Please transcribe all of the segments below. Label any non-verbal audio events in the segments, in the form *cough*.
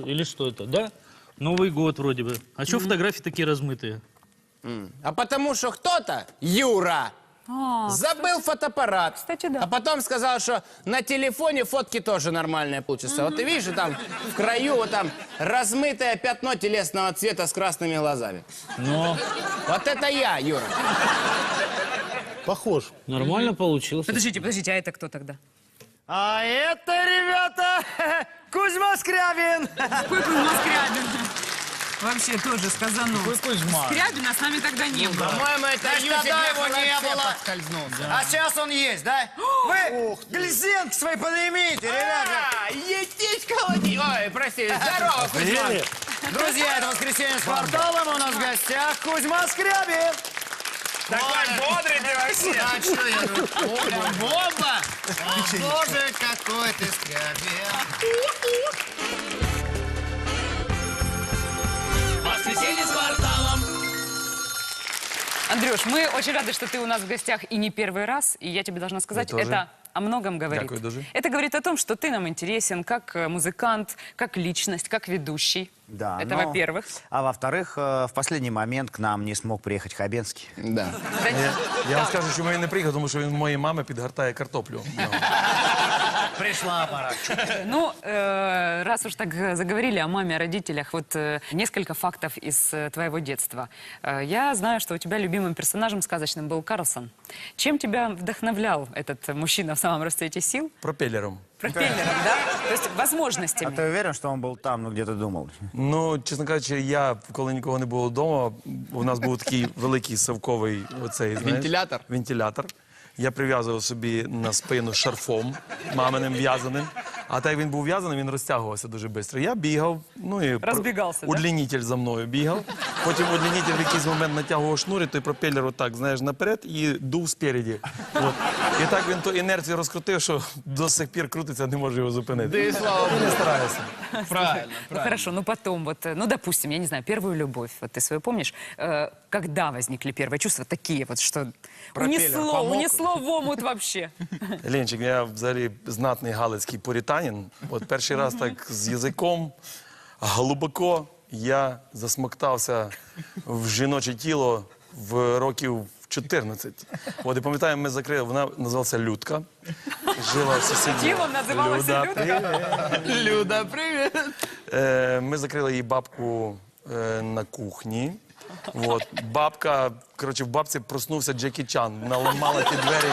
или что это, да? Новый год вроде бы. А что фотографии такие размытые? А потому что кто-то, Юра, забыл фотоаппарат. Кстати, да. А потом сказал, что на телефоне фотки тоже нормальные получатся. Вот ты видишь, там в краю вот там размытое пятно телесного цвета с красными глазами. Но Вот это я, Юра. похож. Нормально получилось. Подождите, подождите, а это кто тогда? А это, ребята, *laughs* Кузьма Скрябин. Какой Кузьма Скрябин? Вообще тоже сказано. Кузьма? Скрябина с нами тогда не было. По-моему, это Значит, Юзик тогда его не было. А сейчас он есть, да? Вы глизенки свои поднимите, ребята. А, едить колоди. Ой, прости, здорово, Кузьма. Друзья, это воскресенье с кварталом. У нас в гостях Кузьма Скрябин. Такой бодрый ты вообще. А что я тут? Бомба. Боже, какой ты скрябин. Андрюш, мы очень рады, что ты у нас в гостях и не первый раз. И я тебе должна сказать, тоже. это о многом говорит. Дякую дуже. Это говорит о том, что ты нам интересен как э, музыкант, как личность, как ведущий. Да, Это но- во-первых. А во-вторых, э, в последний момент к нам не смог приехать Хабенский. Да. Я, я вам скажу, що він не приїхав, тому що він моїй мамі підгортає картоплю. *laughs* Ну. Пришла пора. Ну, э, раз уж так э, заговорили о маме, о родителях, вот э, несколько фактов из э, твоего детства. Э, я знаю, что у тебя любимым персонажем сказочным был Карлсон. Чем тебя вдохновлял этот э, мужчина в самом расцвете сил? Пропелером. Пропеллером, да? То есть А возможностями. ты уверен, что он был там, ну где ты думал? Ну, чесно кажучи, я, коли нікого не було вдома, у нас був такий великий совковий оцей, знаєш, Вентилятор? Вентилятор. Я прив'язував собі на спину шарфом маминим в'язаним. А так як він був в'язаний, він розтягувався дуже швидко. Я бігав, ну і Розбігався, да? удлінитель за мною бігав. Потім удлінитель в якийсь момент натягував шнур, і той пропелер отак, знаєш, наперед і дув спереді. От. І так він ту інерцію розкрутив, що до сих пір крутиться, не може його зупинити. Да и слава Ну, не стараюся. Правильно, Ну хорошо, ну потом вот, э, ну допустим, я не знаю, первую любовь, вот ты свою помнишь, Э, когда возникли первые чувства такие вот, что унесло, унесло в омут вообще? Ленчик, я взагалі знатний галицький порітанін. От перший раз так з язиком глибоко я засмоктався в жіноче тіло в років 14. От і пам'ятаю, ми закрили, вона називалася Людка. Жила в сусідній. Тілом називалася Людка? Люда, привет. Е, ми закрили її бабку е, на кухні. От. Бабка, коротше, в бабці проснувся Джекі Чан. Наламала ті двері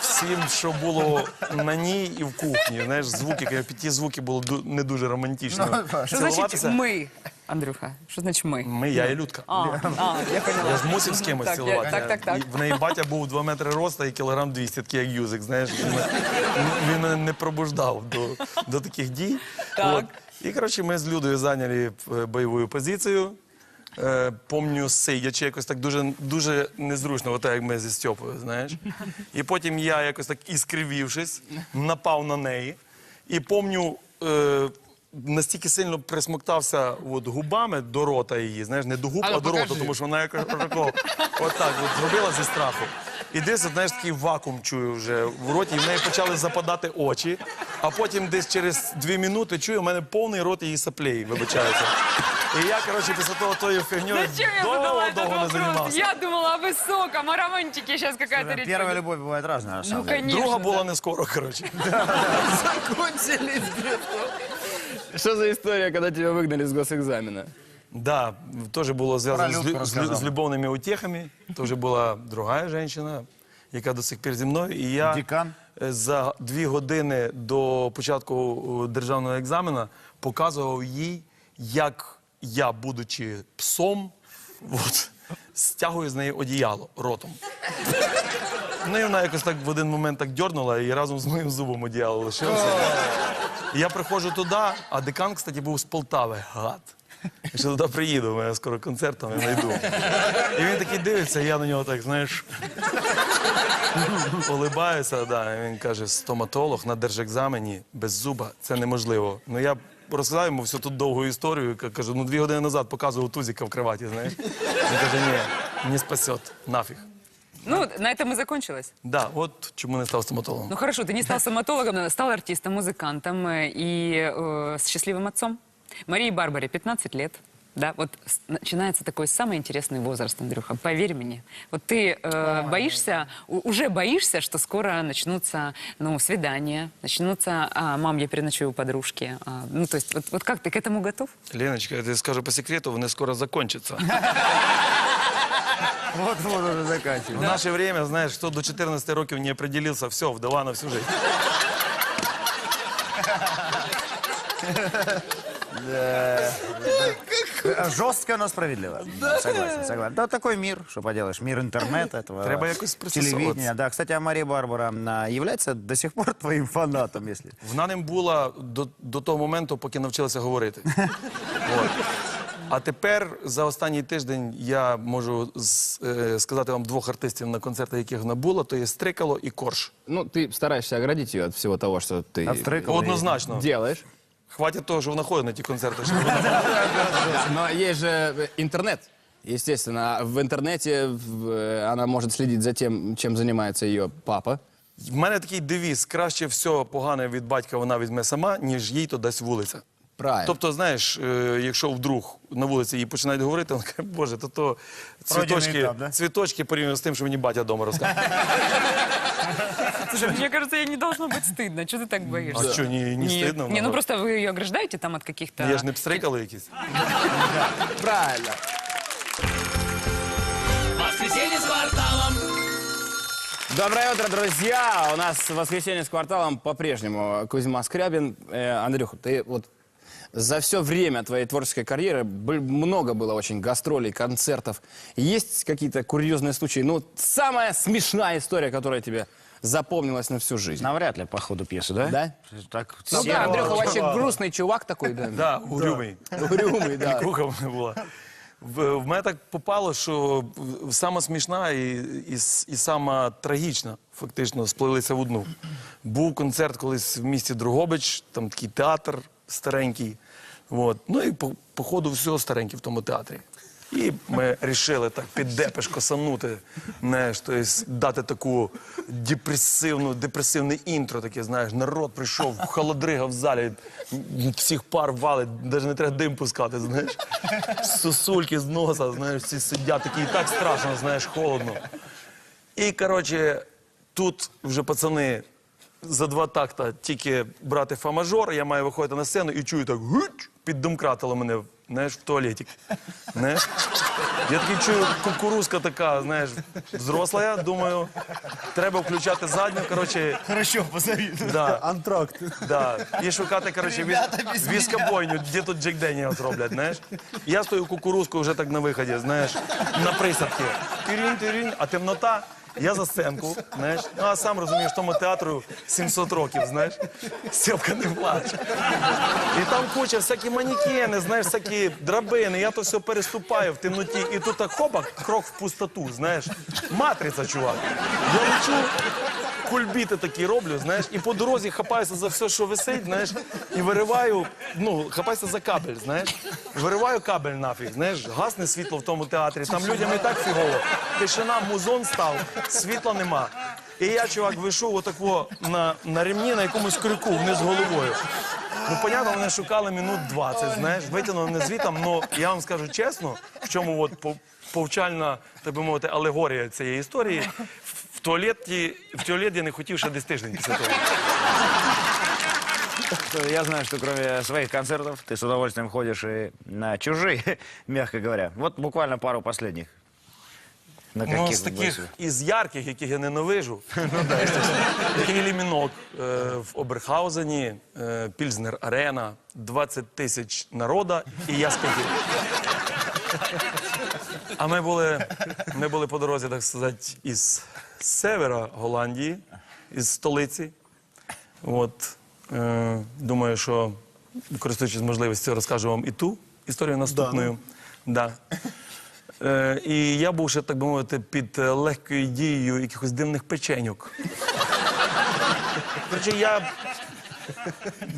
всім, що було на ній і в кухні. Знаєш, звуки, ті звуки було не дуже романтично. Что значит Цілуватися. мы, Андрюха? Что значит мы? Ми, я і Людка. А, а, я поняла. Я ж мусив з кимось Так, я- цілувати. так, так, так. І В неї батя був 2 метри роста і кілограм 200, такий як юзик, знаєш. Він, мене- він мене не пробуждав до, до таких дій. Так. От. І, коротше, ми з Людою зайняли е, бойову позицію. Е, помню, сидячи, якось так дуже, дуже незручно, отак, як ми зі Стьопою, знаєш. І потім я якось так іскривівшись, напав на неї. І помню, е, настільки сильно присмоктався от, губами до рота її, знаєш, не до губ, А а до рота, тому що вона якось отак от, зробила зі страху. І десь, знаєш, такий вакуум чую вже в роті, і в неї почали западати очі. А потім десь через дві минути чую, у мене повний рот її саплей, вибачаюся. І я, коротше, після того тою фігньою Зачем я задала этот довго не вопрос? займався. Я думала о высоком, о романтике сейчас какая-то речь. Первая пойдет. любовь бывает разная, на Ну, самом деле. конечно. Друга да. була не скоро, коротше. Закончились. Что за история, когда тебя выгнали с госэкзамена? Да, тоже було зв'язано з, Людку лю- з, лю- розказав. з любовними утехами. Тоже була друга жінка, яка до сих пір зі мною. І я Дікан? е, за дві години до початку е, державного екзамену показував їй, як я, будучи псом, от, стягую з неї одіяло ротом. Ну і вона якось так в один момент так дьорнула і разом з моїм зубом одіяло лишилося. Я приходжу туди, а декан, кстати, був з Полтави. Гад. Я ще туди приїду, у мене скоро концерт там, я знайду. І він такий дивиться, і я на нього так, знаєш, улибаюся, да. І він каже, стоматолог на держекзамені без зуба це неможливо. Ну я розказав йому всю тут довгу історію, ка- кажу, ну дві години назад показував тузіка в кроваті, знаєш. Він каже, ні, не спасет, нафіг. Ну, на этом и закончилось. Да, от чому не став стоматологом. Ну хорошо, ты не стал стоматологом, но стал артистом, музыкантом э, и э, с счастливым отцом. Марии Барбаре 15 лет. Да, вот с- начинается такой самый интересный возраст, Андрюха, поверь мне. Вот ты э, боишься, у- уже боишься, что скоро начнутся, ну, свидания, начнутся, а, мам, я переночую у подружки. А, ну, то есть, вот, вот как, ты к этому готов? Леночка, я тобі скажу по секрету, вони скоро закончаться. *laughs* Вот-вот уже заканчиваем. В наше время, знаєш, хто до 14 років не определився, все, вдова на всю жизнь. *laughs* *laughs* Жестко, но справедливо. Да. Согласен, согласен. Да, такой мир, что поделаешь. Мир интернета, этого Треба якось пристосовуватися. телевидения. Да, кстати, а Мария Барбара а, является до сих пор твоим фанатом, если... Вона ним була до, до того моменту, поки навчилася говорити. *laughs* От. А тепер за останній тиждень я можу з- е, сказати вам двох артистів на концертах, яких вона була, то є Стрикало і Корж. Ну, ты стараешься оградить ее от всего того, что ты Отстрыкал. Однозначно. делаешь. Хватить того, що вона ходить на концерти. щоб вона- Но есть же э, интернет. Естественно, в интернете в- э, она может следить за тем, чем занимается ее папа. В мене такий девіз: краще все погане від батька вона візьме сама, ніж їй то дасть вулиця. Правильно. Тобто, знаєш, е, якщо вдруг на вулиці їй починають говорити, вона каже, боже, то то цвіточки, етап, да? цвіточки порівняно з тим, що мені батя вдома розказує. Слушай, мне кажется, ей не должно быть стыдно. Что ты так боишься? А що, ні, не Нет. стидно? Не, ну наоборот? просто вы ее ограждаете там от каких-то... Я ж не пстрикали якісь. Правильно. Доброе утро, друзья! У нас воскресенье с кварталом по-прежнему Кузьма Скрябин. Э, Андрюха, ты вот за все время твоей творческой карьеры б- много было очень гастролей, концертов. Есть какие-то курьезные случаи? Ну, самая смешная история, которая тебе запомнилась на всю жизнь. Навряд ли по ходу пьесы, да? Да? Так, Ну все- да, Андрюха вообще грустный чувак такой, да. Да, угрюмий. Угрюмый, да. Круха в мене була. В, в мене так попало, що в- сама смішна і, і, с- і сама трагічна фактично сплилися в одну. Був концерт колись в місті Другобич, там такий театр старенький. От. Ну і по, по ходу всього старенький в тому театрі. І ми вирішили так під депеш косанути, тобто дати таку депресивну, депресивне інтро, таке, знаєш, народ прийшов, холодрига в залі, всіх пар валить, навіть не треба дим пускати, знаєш. Сосульки з носа, знаєш, всі сидять, такі і так страшно, знаєш, холодно. І, коротше, тут вже пацани за два такта тільки брати фа-мажор, я маю виходити на сцену і чую так гуч, піддомкратило мене, знаєш, в туалеті. Знаєш? Я такий чую, кукурузка така, знаєш, взросла, я думаю, треба включати задню, коротше, Хорошо, позови. Да. Антракт. Да. І шукати, коротше, віз... віскобойню, де тут Джек Деніелс роблять, знаєш. Я стою кукурузкою вже так на виході, знаєш, на присадки. Тирінь, тирінь, а темнота. Я за сценку, знаєш. Ну, а сам розумієш, тому театру 700 років, знаєш. Степка не плаче. І там куча всякі манікени, знаєш, всякі драбини. Я то все переступаю в темноті. І тут так хопа, крок в пустоту, знаєш. Матриця, чувак. Я лечу, кульбіти такі роблю, знаєш, і по дорозі хапаюся за все, що висить, знаєш, і вириваю, ну, хапаюся за кабель, знаєш. Вириваю кабель нафіг, знаєш, гасне світло в тому театрі, там людям і так фігово. Тишина, музон став, світла нема. І я, чувак, вийшов отако на, на ремні на якомусь крюку вниз головою. Ну, понятно, вони шукали минут 20, знаєш, витягнули мене звітом, ну, я вам скажу чесно, в чому от пов- повчальна, так би мовити, алегорія цієї історії В туалеті, в туалет я не хотів ще десь тиждень після того. Я знаю, что кроме своих концертов ты с удовольствием ходишь и на чужие, *laughs* мягко говоря. Вот буквально пару последних. На Ну, каких з вы таких были? із ярких, яких я ненавижу. *laughs* Такий лімінок е, в Оберхаузені, е, Пільзнер Арена, 20 тисяч народа і я спокійний. А ми були, ми були по дорозі, так сказати, із севера Голландії, із столиці. От, е, думаю, що користуючись можливістю, розкажу вам і ту історію наступною. Да. Е, і я був ще, так би мовити, під легкою дією якихось дивних печеньок. Коротше, я.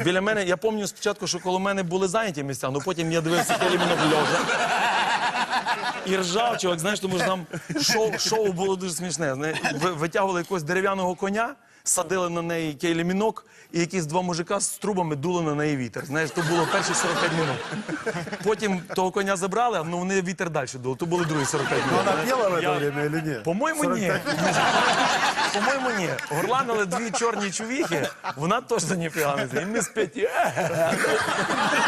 Біля мене, я пам'ятаю спочатку, що коло мене були зайняті місця, але потім я дивився іменно льожа. І ржав, чувак, знаєш, тому що там *laughs* шоу, шоу було дуже смішне. Знаєш, ви- Витягували якогось дерев'яного коня, садили на неї кейлемінок, і якісь два мужика з трубами дули на неї вітер. Знаєш, то було перші 45 минут. Потім того коня забрали, але вони вітер далі дули, то були другі 45 минут. Она знаєш. пела в Я- время или нет? По-моєму, ні. По-моєму, ні. Горланили дві чорні чувіхи, вона теж не знає. І ми сп'яті.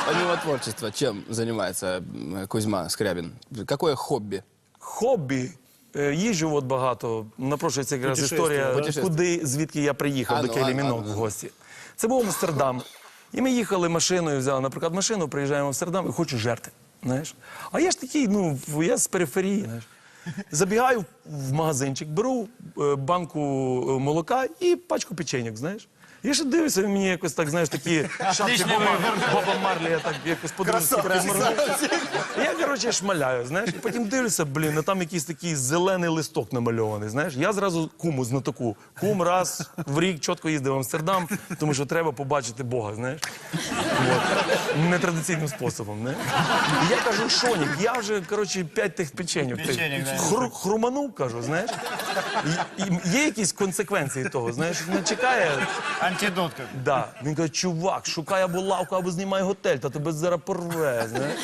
Помимо творчества, чем занимается м, Кузьма Скрябин? Какое хобби? Хобі. Е, Їжджу от багато. Напрошується якраз історія, куди, звідки я приїхав до ну, Кейлі ладно, Мінок в гості. Це був Амстердам. І ми їхали машиною, взяли, наприклад, машину, приїжджаємо в Амстердам і хочу жерти. Знаєш? А я ж такий, ну, я з периферії. Знаєш. Забігаю в магазинчик, беру е, банку е, молока і пачку печеньок, знаєш. Я ще дивлюся, він мені якось так, знаєш, такі шапки Боба, Боба Марлі, я так якось подивився. Я, коротше, шмаляю, знаєш, і потім дивлюся, блін, а там якийсь такий зелений листок намальований. Знаєш, я зразу куму знатоку. Кум раз в рік чітко їздив в Амстердам, тому що треба побачити Бога, знаєш. От. Нетрадиційним способом. Не? І я кажу, Шонік, я вже, коротше, п'ять тих хру- хруманув, кажу, знаєш. І, і є якісь консеквенції того, знаєш, не чекає. Антидот как. Да. Він каже, чувак, шукай або лавку, або знімай готель, та тебе зараз порве. Знаєш?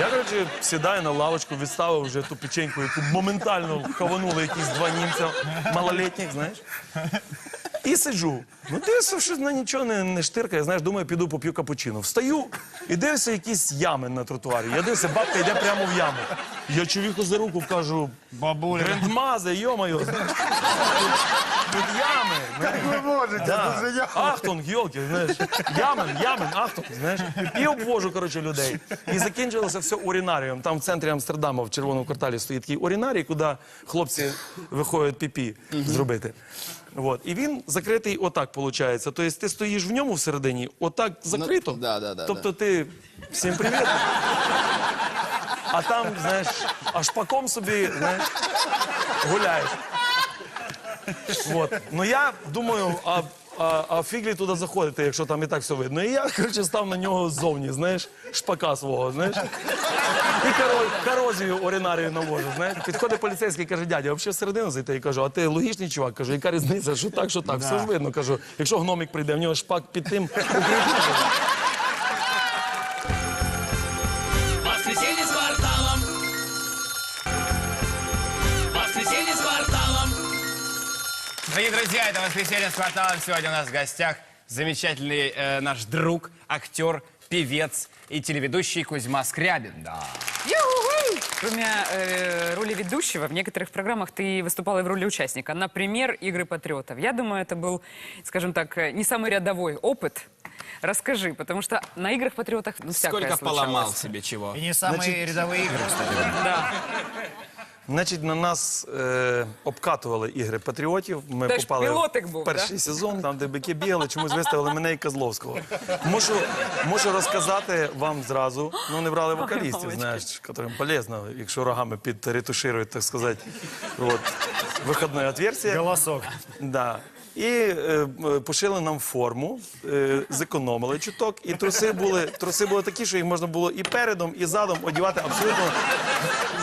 Я, коротше, сідаю на лавочку, відставив вже ту печеньку, яку моментально хаванули якісь два німця малолетніх, знаєш. І сиджу. Ну, дивлюся, що на нічого не, не штиркає. Знаєш, думаю, піду поп'ю капучино. Встаю і дивлюся якісь ями на тротуарі. Я дивлюся, бабка йде прямо в яму. Я чоловіку за руку кажу, Бабуля. грандмазе, йо-моє. Тут, тут ями. знаєш. Вы можете, Да. тут же я. Ахтунг, йолки, знаєш. Ямен, ямен, ахтунг, знаєш. І обвожу, коротше, людей. І закінчилося все урінарієм. Там в центрі Амстердама, в червоному кварталі, стоїть такий урінарій, куди хлопці виходять піпі зробити. От. І він закритий отак, виходить. Тобто ти стоїш в ньому всередині, отак закрито. да, да, да, тобто ти всім привіт. А там, знаєш, аж паком собі, знаєш, гуляєш. Вот. Ну я думаю, а, а, а фіглі туди заходити, якщо там і так все видно. І я, коротше, став на нього ззовні, знаєш, шпака свого, знаєш. І коро- корозію оринарію навожу, знаєш. Підходить поліцейський і каже, дядя, взагалі всередину зайти. і кажу, а ти логічний чувак? Кажу, яка різниця, що так, що так, все ж видно. Кажу, якщо гномик прийде, в нього шпак під тим. Воскресенье Дорогие друзья, это «Воскресенье с кварталом». Сегодня у нас в гостях замечательный э, наш друг, актер, певец и телеведущий Кузьма Скрябин. Да. Кроме э, роли ведущего, в некоторых программах ты выступала и в роли участника. Например, «Игры патриотов». Я думаю, это был, скажем так, э, не самый рядовой опыт. Расскажи, потому что на «Играх патриотов» ну, всякое Сколько поломал себе чего. И не самые рядовые игры, кстати. Да. Значить, на нас е, обкатували ігри патріотів. Ми Теж попали пілотик в був, перший сезон, там, де бики бігали, чомусь виставили мене і Козловського. Можу, можу розказати вам зразу. Ну, не брали вокалістів, знаєш, яким полезно, якщо рогами підретуширують, так сказати, от, виходної отверстия. Голосок. Да. І е, пошили нам форму, е, зекономили чуток, і труси були, труси були такі, що їх можна було і передом, і задом одівати абсолютно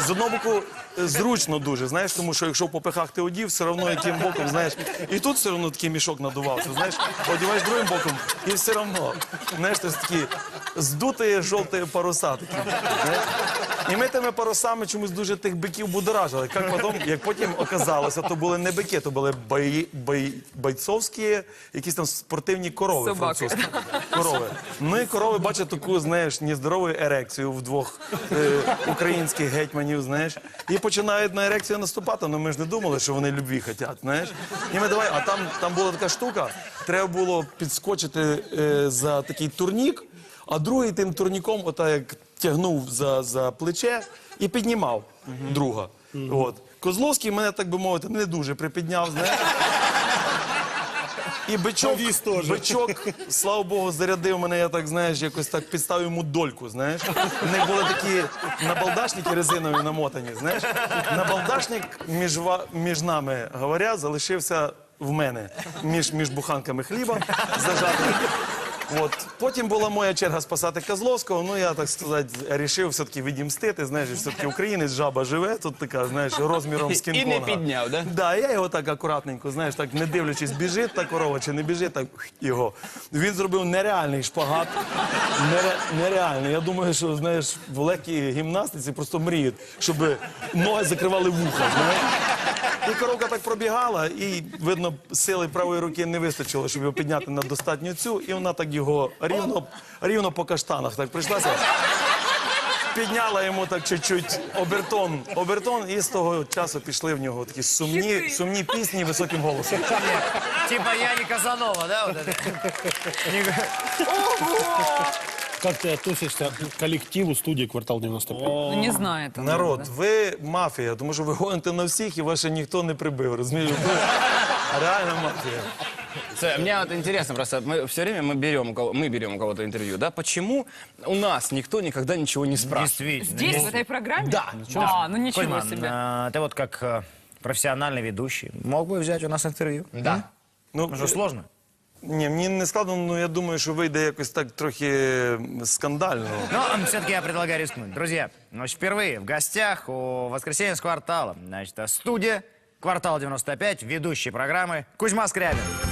з одного боку е, зручно дуже, знаєш, тому що якщо в попихах ти одів, все одно яким боком, знаєш, і тут все одно такий мішок надувався, знаєш, одіваєш другим боком, і все одно, знаєш, це такі здуті жовті паруса такі. І ми тими парусами чомусь дуже тих биків будоражили. Як потім, як потім оказалося, то були не бики, то були бай, бай, бойцовські, якісь там спортивні корови Собаки. французькі. Корови. Ну і корови бачать таку, знаєш, нездорову ерекцію в двох е, українських гетьманів, знаєш. І починають на ерекцію наступати. Ну ми ж не думали, що вони любві хочуть, знаєш. І ми давай, а там, там була така штука, треба було підскочити е, за такий турнік, а другий тим турніком, ота як тягнув за, за плече і піднімав друга. От. Козловський мене, так би мовити, не дуже припідняв, знаєш. І бичок, бичок, слава Богу, зарядив мене, я так, знаєш, якось так підставив йому дольку, знаєш. У них були такі набалдашники резинові намотані, знаєш. Набалдашник між, ва- між нами, говоря, залишився в мене. Між, між буханками хліба зажатий. От. Потім була моя черга спасати Козловського. Ну я так сказати, рішив все-таки відімстити. Знаєш, все-таки українець жаба живе, тут така, знаєш, розміром з І не підняв, да? Да, я його так акуратненько, знаєш, так не дивлячись, біжить та корова чи не біжить, так його. Він зробив нереальний шпагат. Нере, нереальний. Я думаю, що знаєш, в легкій гімнастиці просто мріють, щоб ноги закривали вуха. Знаєш? І коровка так пробігала, і видно, сили правої руки не вистачило, щоб його підняти на достатню цю, і вона так його рівно, рівно по каштанах так прийшлася. Підняла йому так чуть-чуть обертон, обертон, і з того часу пішли в нього такі сумні, сумні пісні високим голосом. Типа я не Казанова, да? Вот это? Как ты относишься к коллективу студии «Квартал 95»? Ну, не знаю это. Народ, ви мафія, тому що ви гоните на всіх і вас ще ніхто не прибив. Розумієш? Ви *laughs* реальна мафія. Слушай, мне вот интересно просто, мы все время мы берем, у кого, мы берем у кого-то интервью, да? Почему у нас никто никогда ничего не спрашивает? Действительно. Здесь, в этой программе? Да. А, ну ничего Кузьма, себе. а, ты вот как э, профессиональный ведущий мог бы взять у нас интервью? Да. Ну, Ну что, сложно? ні, мені не складно, але я думаю, що вийде якось так трохи скандально. Но все-таки я предлагаю рискнуть. Друзья, значит, впервые в гостях у «Воскресенье с кварталом». Значит, а студия «Квартал 95», ведущий программы Кузьма Скрябин.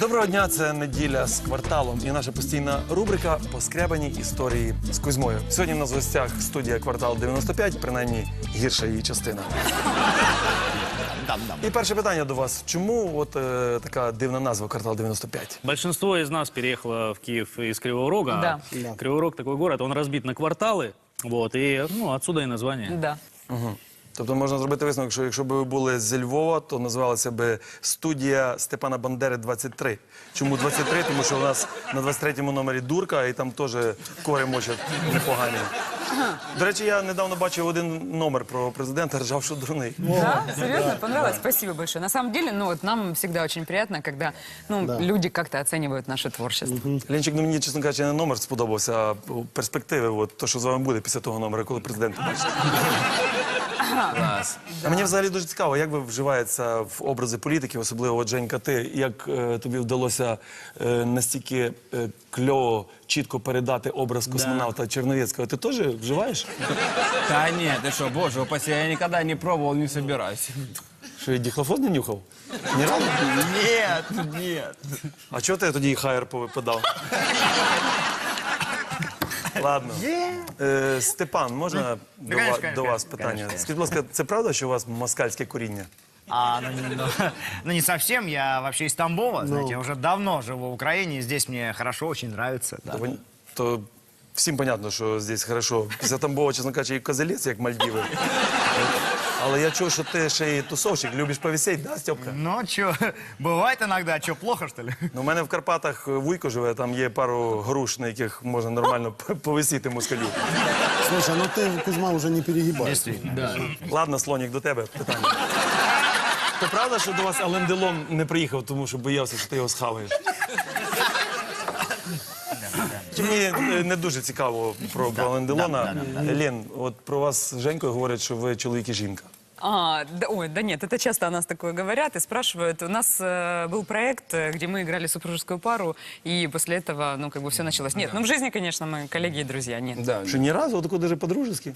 Доброго дня, це неділя з кварталом і наша постійна рубрика Поскребані історії з Кузьмою. Сьогодні в нас в гостях студія Квартал 95, принаймні гірша її частина. І перше питання до вас: чому от е, така дивна назва Квартал 95? Большинство из нас переехало в Киев из Кривого Рога. Да. Рог такой город, он разбит на кварталы. Вот, и ну, отсюда и название. Да. Тобто можна зробити висновок, що якщо б ви були зі Львова, то називалася б студія Степана Бандери 23. Чому 23? Тому що у нас на 23-му номері дурка, і там теж кори мочать непогані. До речі, я недавно бачив один номер про президента, ржав, що дурний. Да? Серьезно? Понравилось? Спасибо большое. На самом деле, ну вот нам всегда очень приятно, когда ну, люди как-то оценивают наше творчество. Лінчик, ну мені, чесно кажучи, не номер сподобався, а перспективи, от, то, що з вами буде після того номера, коли президент побачите. А мені взагалі дуже цікаво, як ви вживаєтеся в образи політиків, особливо от, Женька, ти, як е, тобі вдалося е, настільки е, кльово, чітко передати образ космонавта Черновецького. Ти теж вживаєш? Да нет, ты что, боже упаси, я никогда не пробовал, не собираюсь. Що і діхлофон не нюхав? Ні разу? Нет, нет. А чого ти тоді хайер повипадав? Ладно. Е, Степан, можна до, конечно, ва- конечно, до вас конечно, питання? конечно. Скажіть, будь ласка, це правда, що у вас москальське коріння? А, ну, не- ну, *laughs* ну, не совсем, я вообще из Тамбова, знаете, я уже давно живу в Украине, и здесь мне хорошо, очень нравится. да. То, пон- то всім понятно, що здесь хорошо. Після Тамбова, чесно кажучи, і козелець, як Мальдіви. *laughs* Але я чув, що ти ще й тусовщик, любиш повісеть, да, Степка? Ну, что, бывает иногда, что, плохо, что ли? Ну, у мене в Карпатах вуйко живе, там є пару груш, на яких можна нормально повисіти москалю. Слушай, ну ты, Кузьма, уже не перегибай. Действительно. Ладно, слонік, до тебе питання. То правда, що до вас Ален Делон не приїхав, тому що боявся, що ти його схаваєш? Чи Мені е, не дуже цікаво про, про Ален Делона. Лен, от про вас з Женькою говорять, що ви чоловік і жінка. А, да, ой, да нет, это часто о нас такое говорят и спрашивают. У нас э, был проект, э, где мы играли супружескую пару, и после этого, ну, как бы все началось. Нет, ну, в жизни, конечно, мы коллеги и друзья, нет. Да. Що ні разу, отако даже по-дружески.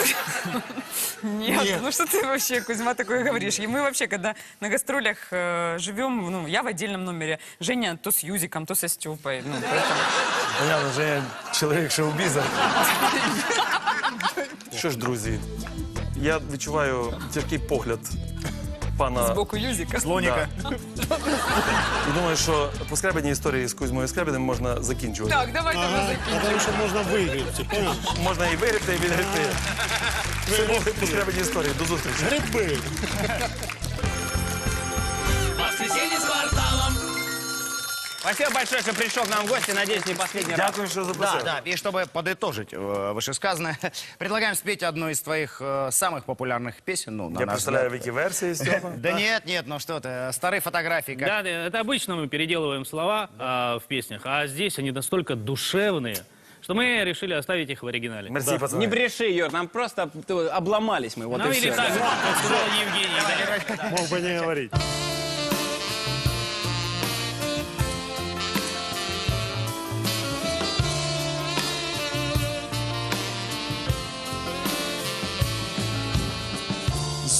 *laughs* Нет, ну что ты вообще, Кузьма, такое говоришь? И мы вообще, когда на гастролях э, живем, ну, я в отдельном номере, Женя то с Юзиком, то со Степой, ну, поэтому... Понятно, що я чоловік шоу-біза. Що ж, друзі, я відчуваю тяжкий погляд пана Сбоку Юзика. Слоника. *laughs* і думаю, що поскребені історії з Кузьмою Скребіним можна закінчувати. Так, давай, давай, Ага, закинь. потому что можно выиграть, ты понял? Можна і вигребти, і відгребти. Це були поскребені історії. До зустрічі. Грибы. Воскресенье с кварталом. Спасибо большое, что пришел к нам в гости. Надеюсь, не последний раз. Дякую, що Да, запросили. да, и чтобы подытожить э, вышесказанное, предлагаем спеть одну из твоих э, самых популярных песен. Ну, на Я наш представляю, в взгляд. які версії Степа. Да нет, нет, ну что ты, старые фотографии, как Да, это обычно мы переделываем слова а, в песнях, а здесь они настолько душевные, что мы решили оставить их в оригинале. Мерсі, Не пацани. бреши, Юр, нам просто ты, обломались мы, вот Ну и или все. так, как сказал Евгений. да. Мог бы не говорить.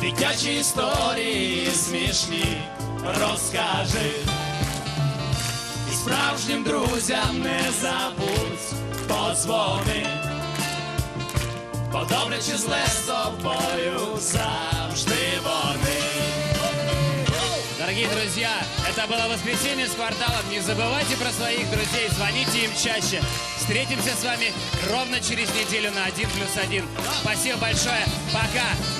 Дитячі історії смішні розкажи. І справжнім друзям не забудь подзвони. Бо добре чи зле з тобою завжди вони. Дорогие друзья, это было «Воскресенье с кварталом». Не забывайте про своих друзей, звоните им чаще. Встретимся с вами ровно через неделю на 1 плюс 1. Спасибо большое. Пока.